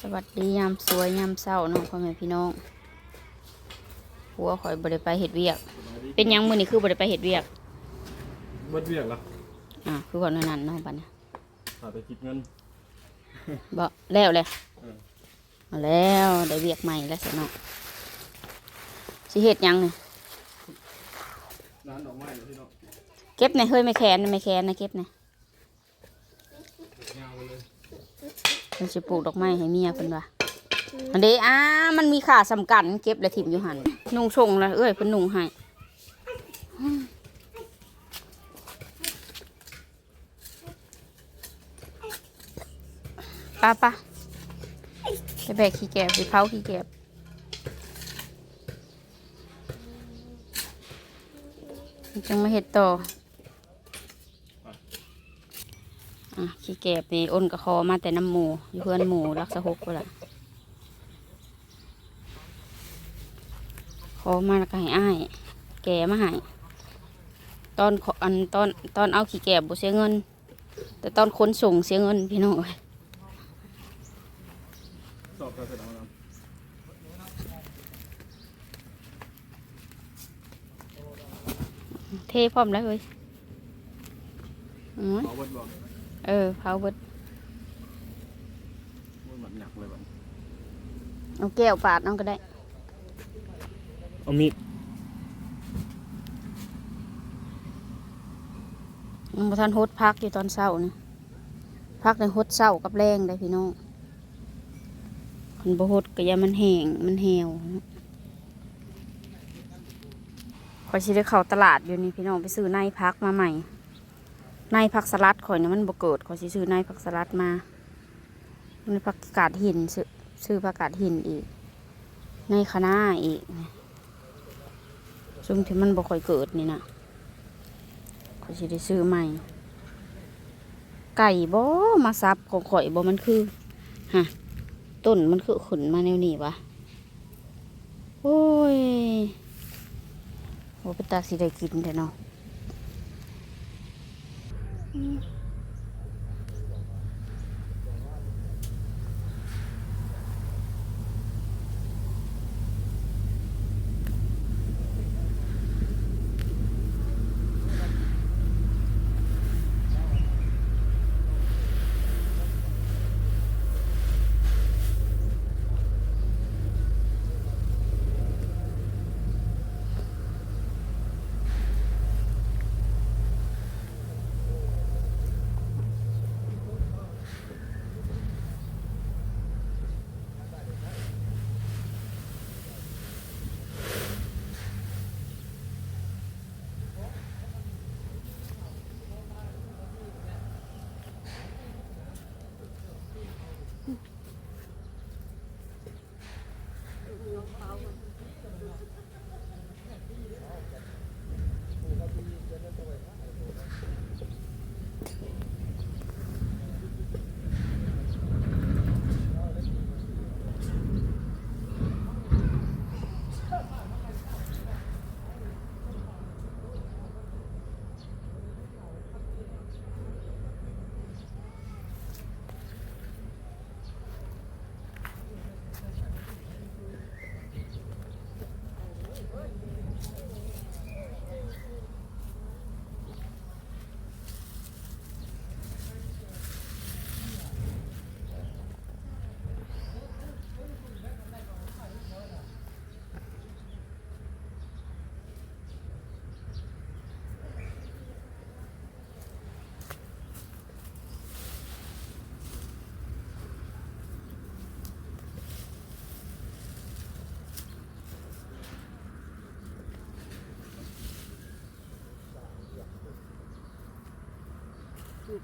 สวัสดียามสวยยามเศร้าเน้องพ่อแม่พี่น้องหัวข่อยบริไปเห็ดเวียก เป็นหยังมือนี่คือบริไปเห็ดเวียกเบิดเวียกละอะคือวันนั้นเนาะบัดเนี้หาไปคิดเงินบ่แล้วเลยเออเอาแล้วได้เวียกใหม่แล้วสิเนาะสิเห็ดหยังนี่ร้านดอกไม้เหรอพี่น้องเก็บในเฮ้ยไม่แคนไม่แคนนะเก็บใน ยาวไปเลย มันสิปลูกดอกไม้ให้เมียเพิ่นว่าอันเด้อ้ามันมีค่าสำคัญเก็บแล้วถิ่มอยู่หันนุ่งชงแล้วเอ้ยเพิ่นนุ่งให้ป้าป้าไปแบกขี้แกบไปเผาขี้แกบจังมาเห็ดต่ออะ ขี้แกบนี่อ้นกระคอมาแต่น้ำหมูอยู่เพื่อนหมูรักสะหกกูละขอมาแล้วก็ให้อ้าย แกมาให้ตอนอันตอนตอนเอาขี้แกบบ่เสียเงิน แต่ตอนขนส่งเสียเงินพี่น้องเอ้ยสอบการเสร็จแล้วนะเทพร้อมแล้วเฮ้ยอืมเอ เบิดบอกเออเผาเบิดมันแบบหนักเลยแบบเอาแก้วปาดน้องก็ได้ เอามีดมันบ่ทันฮดพักอยู่ตอนเช้านี่พักในฮดเช้ากับแรงได้พี่น้องมันบ่ฮดก็อย่ามันแห้งมันแหวข่อยสิได้เข้าตลาดอยู่นี่พี่น้องไปซื้อในพักมาใหม่ ในพักสลัดข่อยเนี่ยมันบ่เกิดข่อยซื้อในพักสลัดมาในผักกาดหินซื้อซื้อผักกาดหินอีก ในคะน้าอีกซึ่งที่มันบ่ค่อยเกิดนี่นะข่อยสิได้ซื้อใหม่ ไก่บ่มาซับของข่อยบ่มันคือฮะต้นมันคือขุนมาแนวนี้วะโอ้ยโอ้เป็นตาสิได้กินแต่เนาะ อื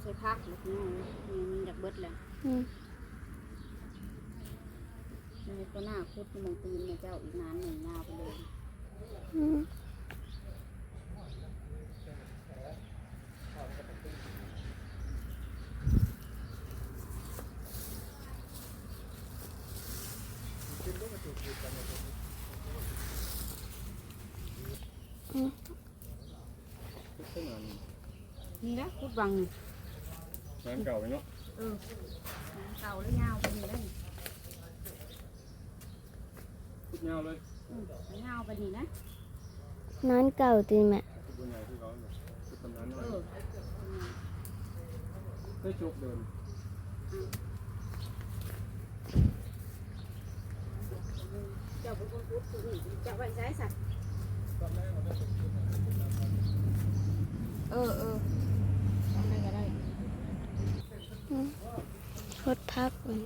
ใส่พักแล้วพี่น้องนี่มันอยากเบิดแล้วอืมมันก็หน้าคุดมันตีนเนี่ยเจ้าอีกนานหนึ่งยาวไปเลยอืมเส้นอันนี่นะคุดวังนี่ ร้านเก่าไปเนาะเออเก่าแล้วยาวไปนี่แล้วนี่แนวเลยอืมเงาไปนี่นะนอนเก่าตีแม่บนใหญ่ที่เขาเนี่ยคือตำนานเอน้อยอได้จุกเดินเจ้าเป็นคนพูดถึงนี่เจ้าไว้ใช้สัตว์เออเออทำได้ก็ได้ พดพักมัน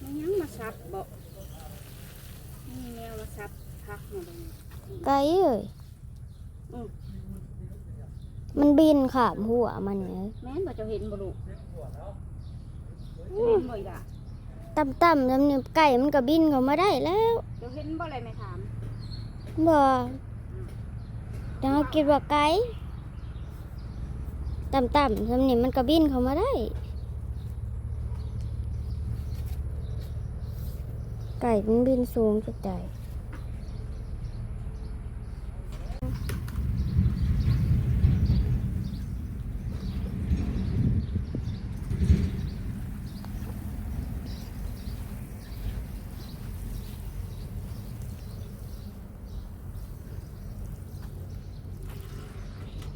มันยังมาซับบอกนี่แนวมาซับพักมาตรงนี้ไก่เอ้ยอืมมันบินขามหัวมันเลยแม่นบ่เจ้าเห็นบ่ลูกเจ้าเห็นบ่อีกล่ะต่ำต่ำๆแล้วเนี่ยไก่มันก็บินเข้ามาได้แล้วเจ้าเห็นบ่อะไรไม่ถามบ่แต่เราคิดว่าไก่ ต่ำต่ำๆทำนี่มันก็บินเข้ามาได้ไก่มันบินสูงจะตาย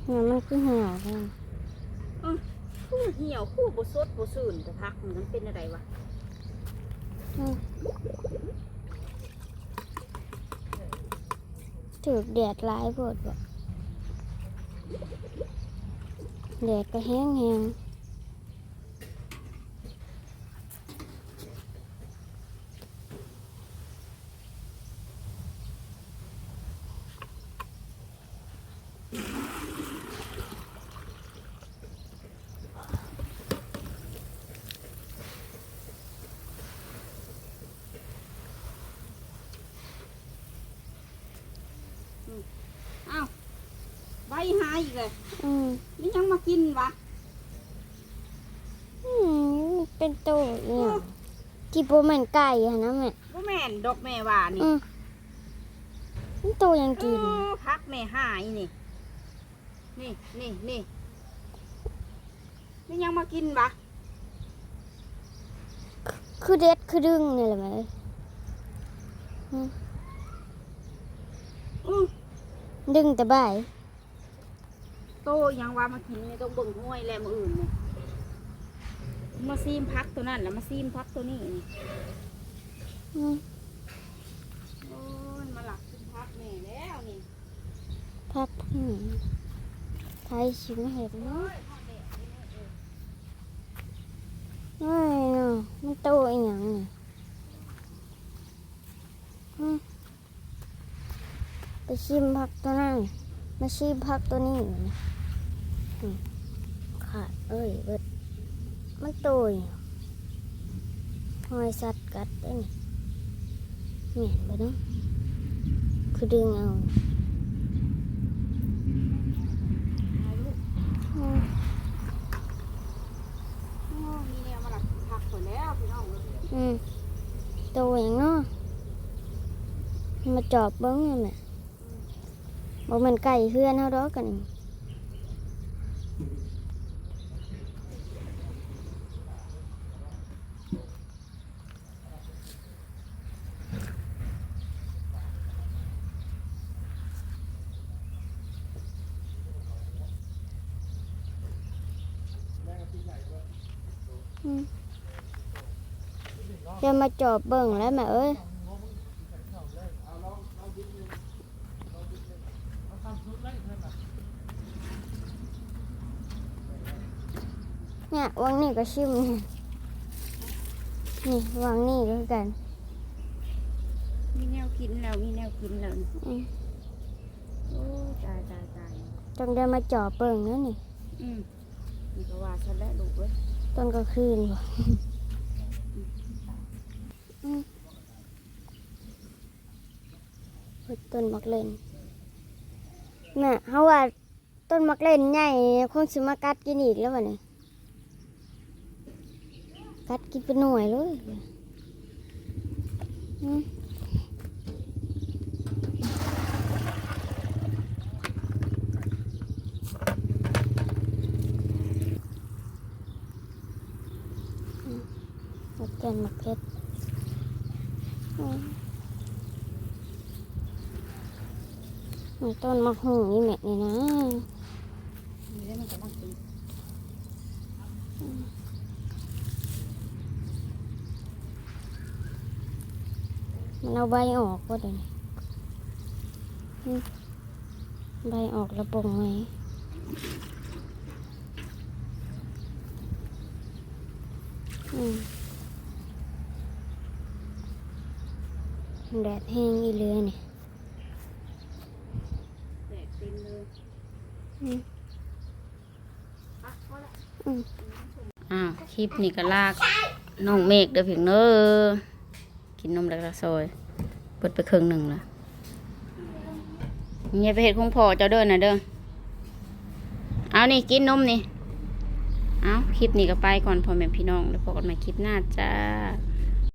เนี่ยมันคือหี่ยวเลยคู่ เหี่ยวคู่บสดบ่ซื่นแต่พักมันเป็นอะไรวะถือแดดหลายโพดบ่แดดก็แห้งแห้ง อีกเลยอืมนี่ยังมากินวะอืมเป็นตัวเนี่ยกี่โปรแมนไก่อะนะแม่บ่แม่นดอกแม่ว่านี่อืมมันตัวยังเอกินอพักแม่หายนี่ นี่นี่นี่นี่ยังมากินวะคือเด็ดคือดึงนี่แหละแม่อื้อดึงแต่บ่าย โตยังว่ามากินนี่ต้องเบิ่งห้วยแลมืออื่นนี่มาซีมพักตัวนั้นแล้วมาซีมพักตัวนี้นี่อืมโอ้ยมาหลักกินพักแม่แล้วนี่พักอืมไทยชิมเห็ดเนาะเอ้ยเนาะมันโตอีหยังนี่อืมไปชิมผักตัวนั้น มาชิมผักตัวนี้นะอืมขาดเอ้ยเบิดมันตอีหยังหอยสัตว์กัดได้นี่เหม็นไปเนาะคือดึงเอาอืมโอ้มีแนวมาหลักผักตัวแล้วพี่น้องเอ้ยอืมโตอย่างเนาะมาจอบเบิ้งเลยแม่ บอกมันไก่เพื่อนเขาดอกกันนี่อืมเดี๋ยวมาจอบเบิ่งแล้วแม่เอ้ย เนี่ยวางนี่ก็ชิมเนี่ยนี่วางนี่ก็คือกัน มีแนวกินแล้วมีแนวกินแล้วนี่อืมโอ้ตายตายตายต้องเดินมาจอบเบิ่งแล้วนี่อืมนี่ก็ว่าฉันแล้วลูกเอ้ยตอนกลางคืนบ่อืมเฮ้ยต้นมักเล่นน่ะเขาว่าต้นมักเล่นใหญ่คงสิมากัดกินอีกแล้ววะนี่ กัดกินเป็นหน่วยเลยอืมแกนมะเพชรมมีต้นมะฮุ่งนี่แม่นี่นะ นี่ได้ มันก็ต้องกินมันเอาใบออกก็เดี๋ยวนี้อืมใบออกแล้วปงไว้อืมแดดแห้งอีเรือนี่แตกเต็มเลยอืมอ้าว คลิปนี้ก็ลากน้องเมฆเด้อเพียงเน้อ กินนมแล้วก็ซอยเปิดไปครึ่งหนึ่งละเงียบไปเห็ดของพ่อเจ้าเดินนะเด้อเอานี่กินนมนี่เอาคลิปนี้ก็ไปก่อนพ่อแม่พี่น้องแล้วพบกันใหม่คลิปหน้าจ้า